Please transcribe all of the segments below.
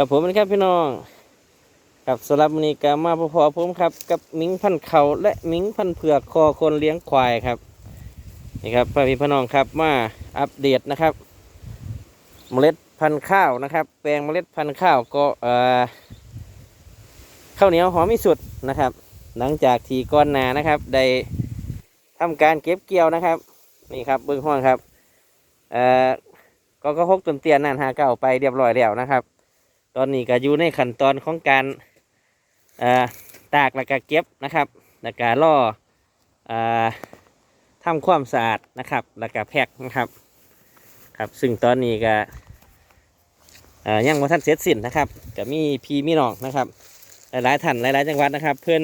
ครับผมนะครับพี่น้องกับสำหรับวันนี้ก็มาพอๆผมครับ กับมิงพันเขาและมิงพันเผือกคอคนเลี้ยงควายครับนี่ครับพ่อพี่พี่น้องครับมาอัปเดตนะครับ เมล็ดพันธุ์ข้าวนะครับ แปลงเมล็ดพันธุ์ข้าวก็เอ่อข้าวเหนียวหอมที่สุดนะครับ หลังจากที่ก้อนนานะครับ ได้ทำการเก็บเกี่ยวนะครับนี่ครับเบื้องห้องครับเอ่อก็ก็พกต้นเตียนนั่นหาเก่าไปเรียบร้อยแล้วนะครับ อนนี้ก็อยู่ในขั้นตอนของการตากแล้วก็เก็บนะครับแล้วก็ล่ออ่อทำความสะอาดนะครับ แล้วก็แพ็คนะครับครับซึ่งตอนนี้ก็ยังว่าท่านเสร็จสิ้นนะครับก็มีพีมีน้องนะครับ หลายๆท่านหลายๆจังหวัดนะครับ เพื่อน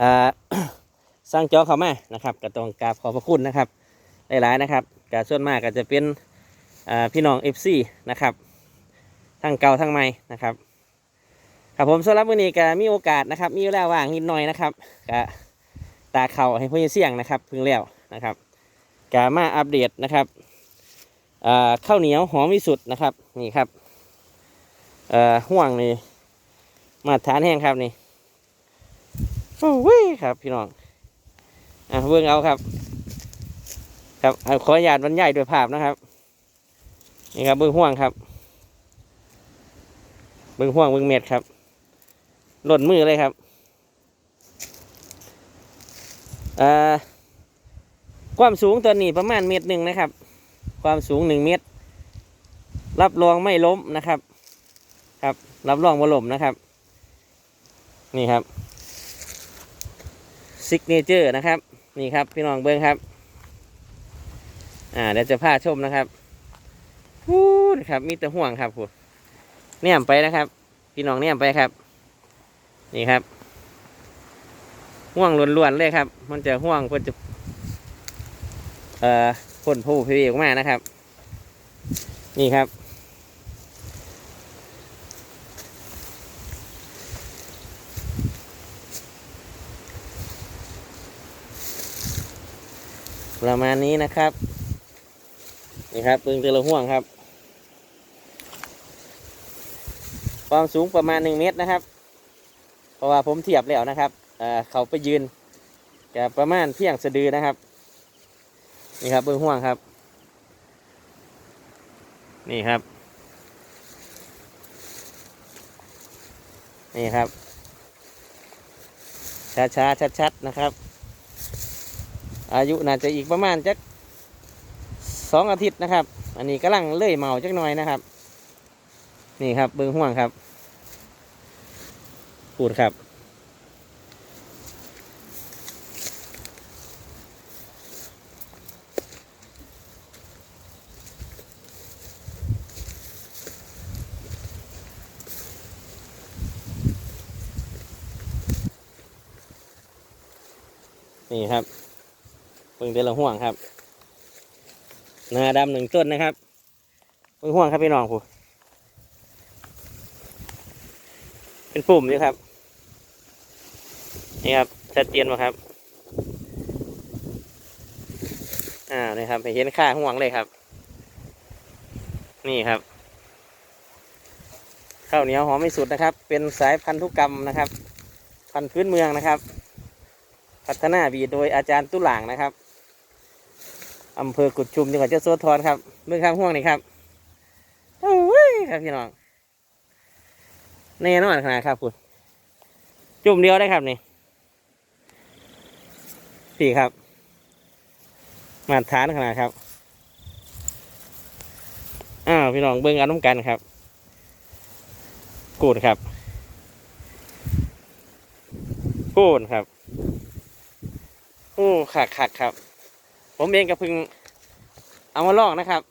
อสร้างจอเข้ามานะครับก็ต้องกราบขอบพระคุณนะครับ หลายๆนะครับก็ส่วนมากก็จะเป็นพี่น้อง FC นะครับ ทั้งเก่าทั้งใหม่นะครับครับผมสำหรับวันนี้ก็มีโอกาสนะครับ มีเวลาว่างนิดหน่อยนะครับก็ตาเข่าให้พ่อเสี่ยงนะครับพึ่งแล้วนะครับก็มาอัปเดตนะครับข้าวเหนียวหอมที่สุดนะครับนี่ครับห่วงนี่มาตรฐานแห้งครับนี่โอ้ยครับพี่น้องอะเบิ่งเอาครับ ครับขออนุญาตบรรยายด้วยภาพนะครับนี่ครับเบิ่งห่วงครับ บิ่งห่วงเบิ่งเม็ดครับหล่นมือเลยครับความสูงตัวนี้ประมาณเมตรหนึ่งนะครับ ความสูงหนึ่งเมตร รับรองไม่ล้มนะครับ ครับ รับรองว่าล้มนะครับ นี่ครับซิกเนเจอร์นะครับ นี่ครับพี่น้องเบิ้งครับ อ่าเดี๋ยวจะพาชมนะครับพูดครับมีแต่ห่วงครับพูด เนี่ยไปนะครับ พี่น้องเนี่ยไปครับ นี่ครับ ห่วงล้วนๆเลยครับ มันจะห่วงเพื่อจะเอ่อพ่นผู้พีวีออกมานะครับ นี่ครับ ประมาณนี้นะครับ นี่ครับปึงเตลห่วงครับ ความสูงประมาณหนึ่งเมตรนะครับ เพราะว่าผมเทียบแล้วนะครับเเขาไปยืนจะประมาณเพียงสะดือนะครับ นี่ครับเบื้องห่วงครับ นี่ครับ นี่ครับ ช้าๆชัดๆนะครับ อายุน่าจะอีกประมาณจักสองอาทิตย์นะครับ อันนี้กำลังเลื่อยเมาจักหน่อยนะครับ นี่ครับเบิ้องห่วงครับ ปูดครับ นี่ครับเพิ่งเดือนละห่วงครับนาดำหนึ่งต้นนะครับเพิ่งห่วงครับพี่น้องผู้เป็นปุ่มนี่ครับ นี่ครับชัดเจนไหมครับอ่านี่ครับเห็นค่าห่วงเลยครับ นี่ครับข้าวเหนียวหอมไม่สุดนะครับ เป็นสายพันธุกรรมนะครับ พันธุ์พื้นเมืองนะครับ พัฒนาบีโดยอาจารย์ตุหลางนะครับอำเภอกุดชุมจังหวัดเจ้าโสธรครับเรื่อข้างห่วงนี่ครับโอ้ยครับพี่น้องแน่นอนขนาดครับคุณจุ่มเดียวได้ครับนี่ สี่ครับ มาฐานขนาดครับ อ้าวพี่น้องเบิ้งอาน้ำกันครับ กูดครับ กูดครับ โอ้ขักขักครับ ผมเองก็เพิ่งเอามาลองนะครับ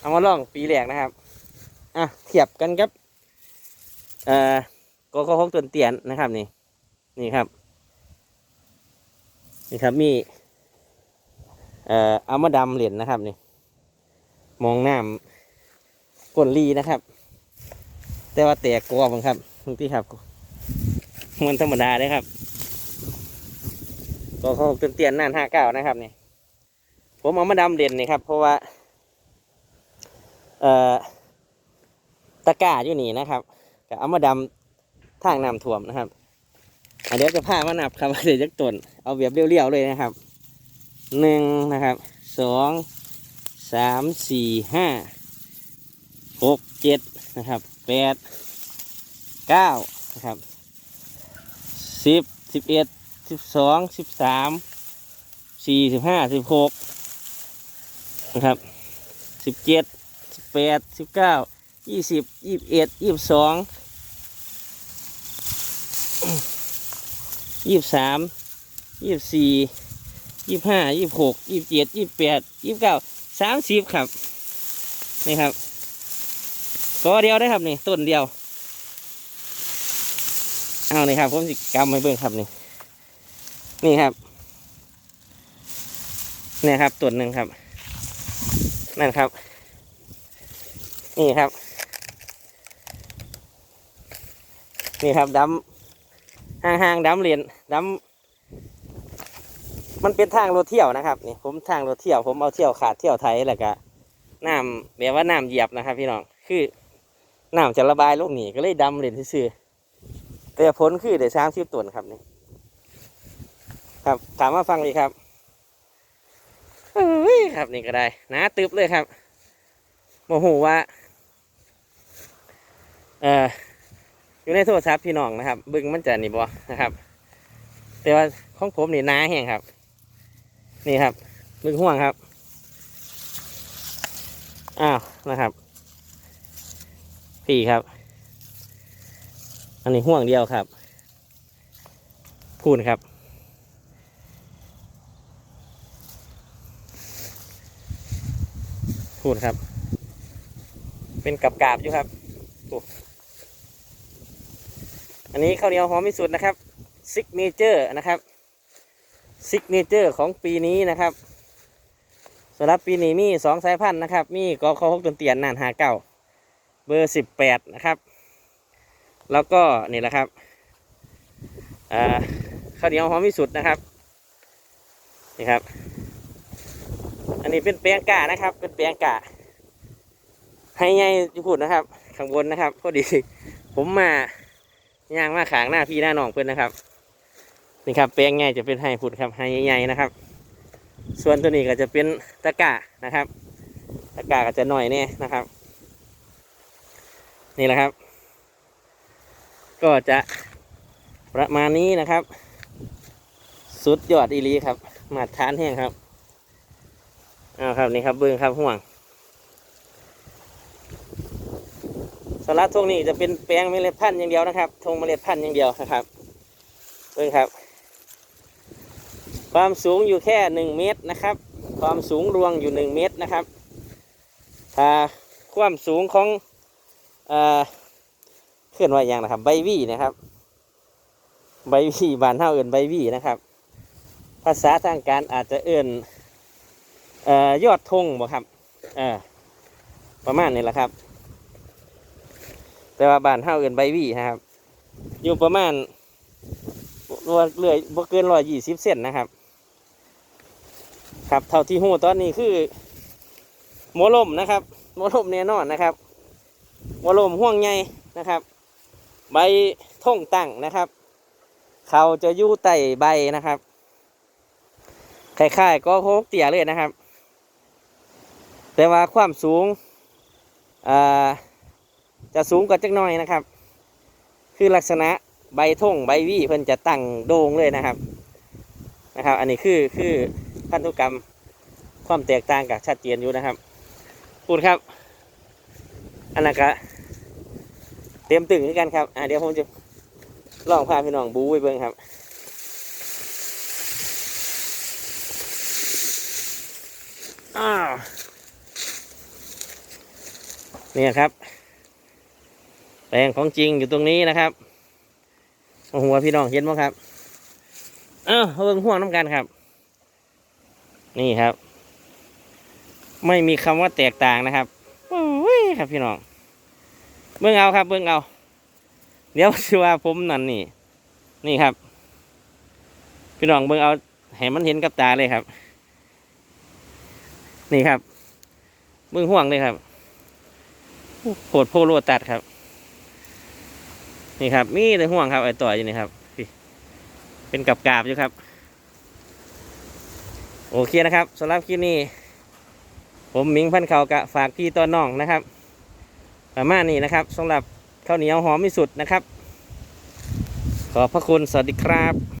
เอามาลองปีแรกนะครับ อะเทียบกันครับ เอ่อก็ก็พกต้นเตียนนะครับนี่ นี่ครับ นี่ครับมีเอ่ออามาดำเหรียญนะครับนี่ มองน้ำก้นรีนะครับ แต่ว่าแตกกลัวบังครับบางทีครับมันธรรมดาเลยครับก็เขาเตือนเตียนน่านห้าเก้านะครับนี่ผมเอามาดำเด่นนี่ครับ เพราะว่า เอ่อตะกร้าอยู่นี่นะครับก็เอามาดำทางน้ำท่วมนะครับ เดี๋ยวจะพามานับครับเดี๋ยวจะต้นเอาแบบเรียวๆเลยนะครับหนึ่งนะครับสองสามสี่ห้าหกเจ็ดนะครับแปดเก้านะครับสิบสิบเอ็ดสิบสองสิบสามสี่สิบห้าสิบหกนะครับสิบเจ็ดสิบแปดสิบเก้ายี่สิบยี่สิบเอ็ดยี่สิบสอง ยี่สิบสามยี่สิบสี่ยี่สิบห้ายี่สิบหกยี่สิบเจ็ดยี่สิบแปดยี่สิบเก้าสามสิบครับ นี่ครับก็เดียวได้ครับนี่ต้นเดียวเอานี่ครับผมสิกำให้เบิ่งครับนี่นี่ครับเนี่ยครับต้นหนึ่งครับ นั่นครับ นี่ครับ นี่ครับดำ ห่างๆดำเหรียญดำมันเป็นทางรถเที่ยวนะครับนี่ผมทางรถเที่ยวผมเอาเที่ยวขาดเที่ยวไทยแล้วก็น้ำแบบว่าน้ำเหยียบนะครับ พี่น้องคือน้ำจะระบายลงหนีก็เลยดำเหรียญซื่อแต่ผลคือเดี๋ยวสามสิบต้นครับนี่ครับถามมาฟังดีครับเฮ้ยครับนี่ก็ได้นะตึบเลยครับโมโหว่า เออ อยู่ในโทรศัพท์พี่น้องนะครับ บึงมันจะนี่บ่นะครับ แต่ว่าของผมนี่นาแห้งครับ นี่ครับบึงห่วงครับอ้าวนะครับ พี่ครับ อันนี้ห่วงเดียวครับ พูนครับพูนครับ เป็นกับกาบอยู่ครับโอันนี้ข้าวเหนียวหอมที่สุดนะครับซิกเนเจอร์นะครับซิกเนเจอร์ของปีนี้นะครับสำหรับปีนี้มีสองสายพันธุ์นะครับ มีกอคอหกตนเตียนนานหาเก้าเบอร์สิบแปดนะครับ แล้วก็นี่แหละครับข้าวเหนียวหอมที่สุดนะครับนี่ครับ อันนี้เป็นแปลงกานะครับ เป็นแปลงกาให้ไงจะพูดนะครับข้างบนนะครับพอดีผมมา ยางมาขางหน้าพี่หน้าน้องเพื่อนนะครับนี่ครับแปลงไงจะเป็นให้พูดครับให้ใหญ่ๆนะครับ ส่วนตัวนี้ก็จะเป็นตะกร้านะครับ ตะกร้าก็จะหน่อยเนี่ยนะครับ นี่แหละครับ ก็จะประมาณนี้นะครับ สุดยอดอีลีครับ มาทานแห้งครับเอาครับนี่ครับเบิ้องครับห่วง สลัดทงนี้จะเป็นแปลงเมล็ดพันธุ์อย่างเดียวนะครับทงเมล็ดพันธุ์อย่างเดียวนะครับเบิ้งครับ ความสูงอยู่แค่หนึ่งเมตรนะครับ ความสูงรวงอยู่หนึ่งเมตรนะครับถ้าความสูงของเอ่อเคลื่อนไหวอย่างนะครับ ใบวี่นะครับ ใบวี่บานเท่าเอื่นใบวี่นะครับ ภาษาทางการอาจจะเอื่นเอ่อยอดธงบ่ครับเออประมาณนี้แหละครับ แต่ว่าบ้านเฮาเอินใบวี่นะครับ อยู่ประมาณรัวเรื่อยบ่เกินร้อยยี่สิบเซนนะครับ ครับเท่าที่หูตอนนี้คือหมอลมนะครับหมอลมแน่นอนนะครับหมอลมห่วงใหญ่นะครับ ใบท่งตั้งนะครับ เขาจะอยู่ใต้ใบนะครับคล้ายๆก็โคกเตี่ยเลยนะครับ แต่ว่าความสูงอ่า จะสูงกว่าจักหน่อยนะครับ คือลักษณะใบท่งใบวี่เพิ่นจะตั้งโด่งเลยนะครับนะครับ อันนี้คือคือพันธุกรรมความแตกต่างกับชัดเจนอยู่นะครับพูดครับอันนั้นก็เตรียมตึงกันครับอ่าเดี๋ยวผมจะลองพาพี่น้องบูไปเบิ่งครับอ้าวเนี่ยครับ แปลงของจริงอยู่ตรงนี้นะครับโอ้โหพี่น้องเห็นไหมครับอ้าเอาเบิ่งห่วงน้ำกันครับ นี่ครับ ไม่มีคำว่าแตกต่างนะครับโอ้ยครับพี่น้องเบิ่งเอาครับ เบิ่งเอา เดี๋ยวสิว่าผมนั่นนี่ นี่ครับ พี่น้องเบิ่งเอาให้มันเห็นกับตาเลยครับ นี่ครับเบื้องห่วงเลยครับโหดโพโลตัดครับ นี่ครับ มีแต่ห่วงครับไอ้ต่อยอยู่นี่ครับพี่เป็นกับกาบอยู่ครับ โอเคนะครับสำหรับคลิปนี้ ผมมิงพันเขากะฝากพี่ต้นน้องนะครับประมาณนี้นะครับสำหรับข้าวเหนียวหอมที่สุดนะครับ ขอบพระคุณสวัสดีครับ